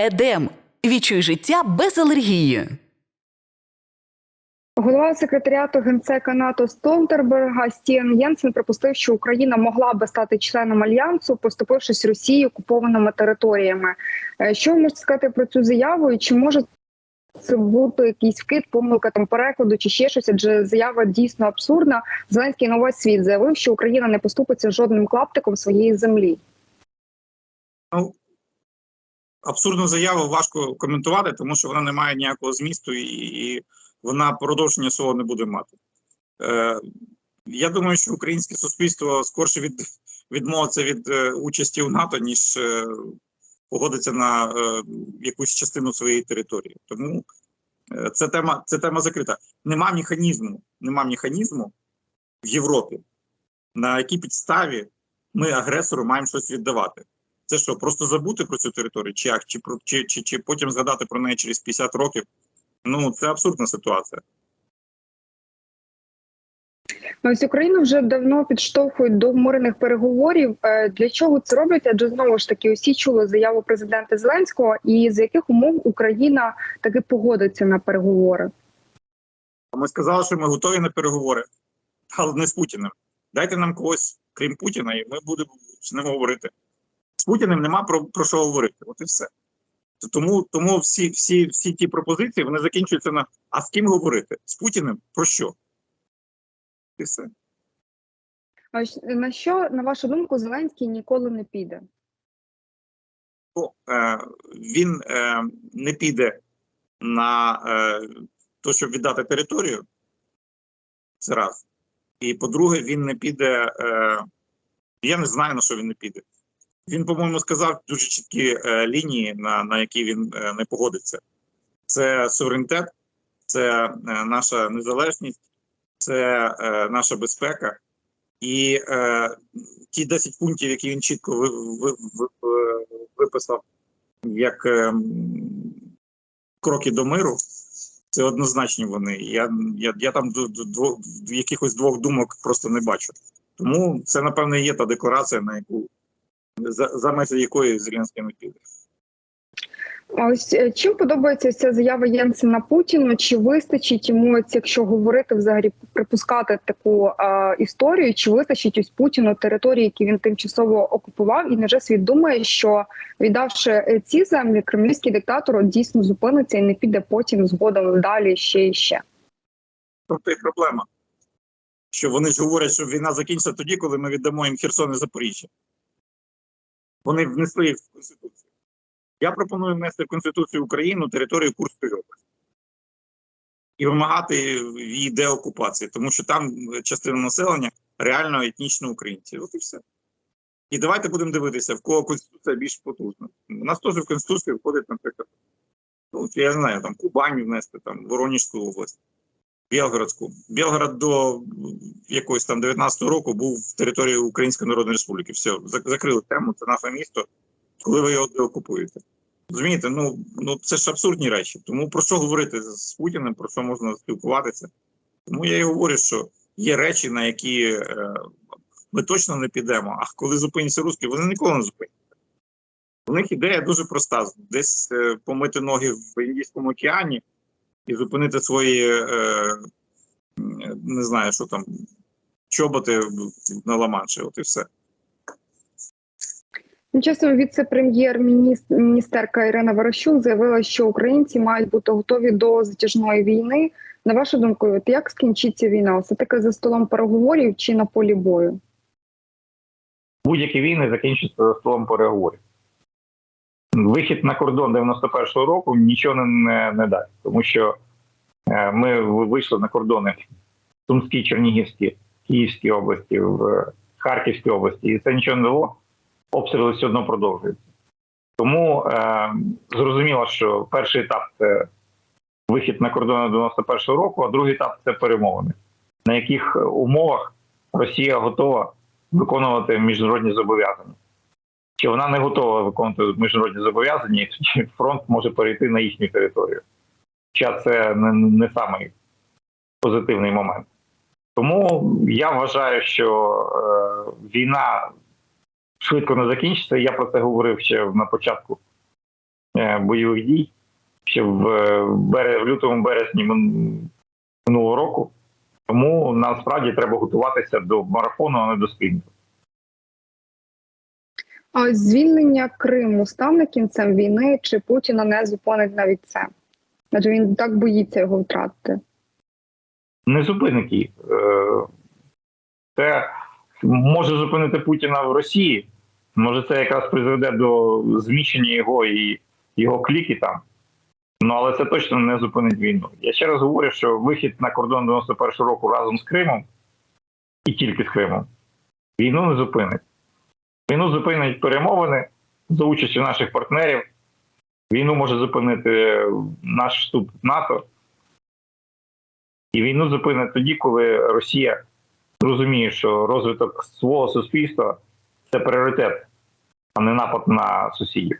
Едем. Відчуй життя без алергії. Голова секретаріату генсека НАТО Столтерберга Стіен Єнсен припустив, що Україна могла би стати членом альянсу, поступившись Росії окупованими територіями. Е, Що ви можете сказати про цю заяву? І чи може це бути якийсь вкид, помилка там перекладу чи ще щось? Адже заява дійсно абсурдна. Зеленський весь світ заявив, що Україна не поступиться жодним клаптиком своєї землі. Ну, абсурдну заяву важко коментувати, тому що вона не має ніякого змісту і, і вона продовження свого не буде мати. Е, я думаю, що українське суспільство скорше від, відмовиться від е, участі у НАТО, ніж е, погодиться на е, якусь частину своєї території. Тому е, це тема, це тема закрита. Нема механізму, нема механізму в Європі, на якій підставі ми агресору маємо щось віддавати. Це що, просто забути про цю територію, чи як, чи, чи, чи, чи потім згадати про неї через 50 років? Ну, це абсурдна ситуація. Ось Україну вже давно підштовхують до мирних переговорів. Е, Для чого це роблять? Адже знову ж таки усі чули заяву президента Зеленського, і з яких умов Україна таки погодиться на переговори. Ми сказали, що ми готові на переговори, але не з Путіним. Дайте нам когось, крім Путіна, і ми будемо з ним говорити. Путіним нема про, про що говорити. От і все. Тому, тому всі, всі, всі ті пропозиції вони закінчуються на а з ким говорити? З Путіним про що? І все. А на що, на вашу думку, Зеленський ніколи не піде? Ну, е, він е, не піде на е, те, щоб віддати територію. Це раз. І по-друге, він не піде. Е, я не знаю, на що він не піде. Він, по-моєму, сказав дуже чіткі е, лінії, на, на які він е, не погодиться. Це суверенітет, це е, наша незалежність, це е, наша безпека. І е, ті 10 пунктів, які він чітко ви, ви, ви, ви- виписав як е, кроки до миру, це однозначні вони. Я, я, я там д- д- дво- якихось двох думок просто не бачу. Тому це, напевно, є та декларація, на яку за, за межі якої Зеленський не піде. Ось е, чим подобається ця заява Єнсена Путіну? Чи вистачить йому, якщо говорити взагалі припускати таку е, історію? Чи вистачить ось Путіну території, які він тимчасово окупував? І невже світ думає, що віддавши е, ці землі, кремлівський диктатор дійсно зупиниться і не піде потім згодом далі ще і ще? Тобто і проблема. Що вони ж говорять, що війна закінчиться тоді, коли ми віддамо їм Херсон і Запоріжжя. Вони внесли їх в Конституцію. Я пропоную внести в Конституцію України територію Курської області і вимагати її деокупації, тому що там частина населення реально етнічно українці. От і все. І давайте будемо дивитися, в кого Конституція більш потужна. У нас теж в Конституцію входить, наприклад, ну, я не знаю, там Кубань внести, там Воронежську область. Білгородську. Білгород до якогось там 19-го року був в території Української Народної Республіки. Все, закрили тему, це наше місто. Коли ви його окупуєте? Розумієте, ну, ну це ж абсурдні речі. Тому про що говорити з Путіним, про що можна спілкуватися? Тому я і говорю, що є речі, на які е, ми точно не підемо. А коли зупиняться русські, вони ніколи не зупиняться. У них ідея дуже проста: десь е, помити ноги в Індійському океані і зупинити свої, е, не знаю, що там, чоботи на Ла-Манші, От і все. Тим часом віце-прем'єр-міністерка Ірина Верещук заявила, що українці мають бути готові до затяжної війни. На вашу думку, от як скінчиться війна? Все таки за столом переговорів чи на полі бою? будь-які війни закінчуються за столом переговорів. Вихід на кордон 91-го року нічого не, не, дасть, тому що е, ми вийшли на кордони в Сумській, Чернігівській, Київській області, в Харківській області, і це нічого не дало. Обстріли все одно продовжуються. Тому е, зрозуміло, що перший етап це вихід на кордони 91-го року, а другий етап це перемовини, на яких умовах Росія готова виконувати міжнародні зобов'язання. Чи вона не готова виконувати міжнародні зобов'язання, і фронт може перейти на їхню територію. Хоча це не, не самий позитивний момент. Тому я вважаю, що е, війна швидко не закінчиться. Я про це говорив ще на початку е, бойових дій ще в, е, в лютому березні минулого року. Тому насправді треба готуватися до марафону, а не до спринту. А звільнення Криму стане кінцем війни, чи Путіна не зупинить навіть це? Адже він так боїться його втратити. не зупинить їх. Е, Це може зупинити Путіна в Росії. Може, це якраз призведе до зміщення його і його кліки там. Ну але це точно не зупинить війну. Я ще раз говорю, що вихід на кордон 91-го року разом з Кримом і тільки з Кримом війну не зупинить. Війну зупинить перемовини за участю наших партнерів. Війну може зупинити наш вступ в НАТО. І війну зупинить тоді, коли Росія розуміє, що розвиток свого суспільства це пріоритет, а не напад на сусідів.